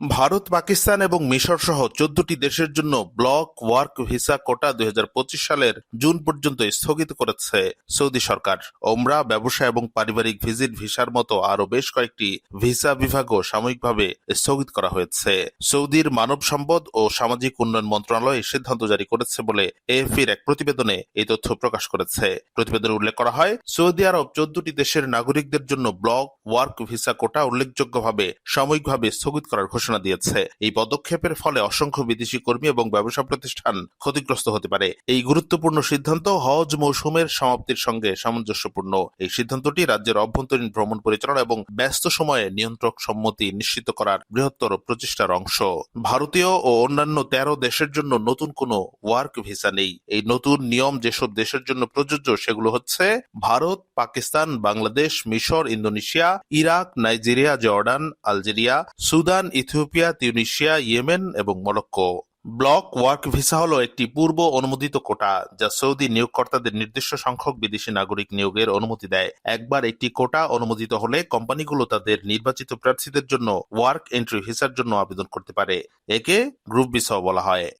ভারত, পাকিস্তান এবং মিশর সহ চোদ্দটি দেশের জন্য ব্লক ওয়ার্ক ভিসা কোটা দুই হাজার পঁচিশ সালের জুন পর্যন্ত স্থগিত করেছে সৌদি সরকার। ওমরা, ব্যবসা এবং পারিবারিক ভিজিট ভিসার মতো আরও বেশ কয়েকটি ভিসা বিভাগও সাময়িকভাবে স্থগিত করা হয়েছে। সৌদির মানব সম্পদ ও সামাজিক উন্নয়ন মন্ত্রণালয় সিদ্ধান্ত জারি করেছে বলে এএফপির এক প্রতিবেদনে এই তথ্য প্রকাশ করেছে। প্রতিবেদনে উল্লেখ করা হয়, সৌদি আরব চোদ্দটি দেশের নাগরিকদের জন্য ব্লক ওয়ার্ক ভিসা কোটা উল্লেখযোগ্যভাবে সাময়িকভাবে স্থগিত করার ঘোষণা দিয়েছে। এই পদক্ষেপের ফলে অসংখ্য বিদেশি কর্মী এবং ব্যবসা প্রতিষ্ঠান ক্ষতিগ্রস্ত হতে পারে। এই গুরুত্বপূর্ণ সিদ্ধান্ত হজ মৌসুমের সমাপ্তির সঙ্গে সামঞ্জস্যপূর্ণ। এই সিদ্ধান্তটি রাজ্যের অভ্যন্তরীণ ভ্রমণ পরিচালনা এবং ব্যস্ত সময়ে নিয়ন্ত্রক সম্মতি নিশ্চিত করার বৃহত্তর প্রচেষ্টার অংশ। ভারতীয় ও অন্যান্য তেরো দেশের জন্য নতুন কোনো ওয়ার্ক ভিসা নেই। এই নতুন নিয়ম যেসব দেশের জন্য প্রযোজ্য সেগুলো হচ্ছে ভারত, পাকিস্তান, বাংলাদেশ, মিশর, Indonesia, Iraq, Nigeria, Jordan, Algeria, Sudan Ethiopia Tunisia Yemen এবং মরক্কো। ব্লক ওয়ার্ক ভিসা হল একটি পূর্ব অনুমোদিত কোটা, যা সৌদি নিয়োগকর্তাদের নির্দিষ্ট সংখ্যক বিদেশি নাগরিক নিয়োগের অনুমতি দেয়। একবার একটি কোটা অনুমোদিত হলে কোম্পানিগুলো তাদের নির্বাচিত প্রার্থীদের জন্য ওয়ার্ক এন্ট্রি ভিসার জন্য আবেদন করতে পারে। একে গ্রুপ ভিসাও বলা হয়।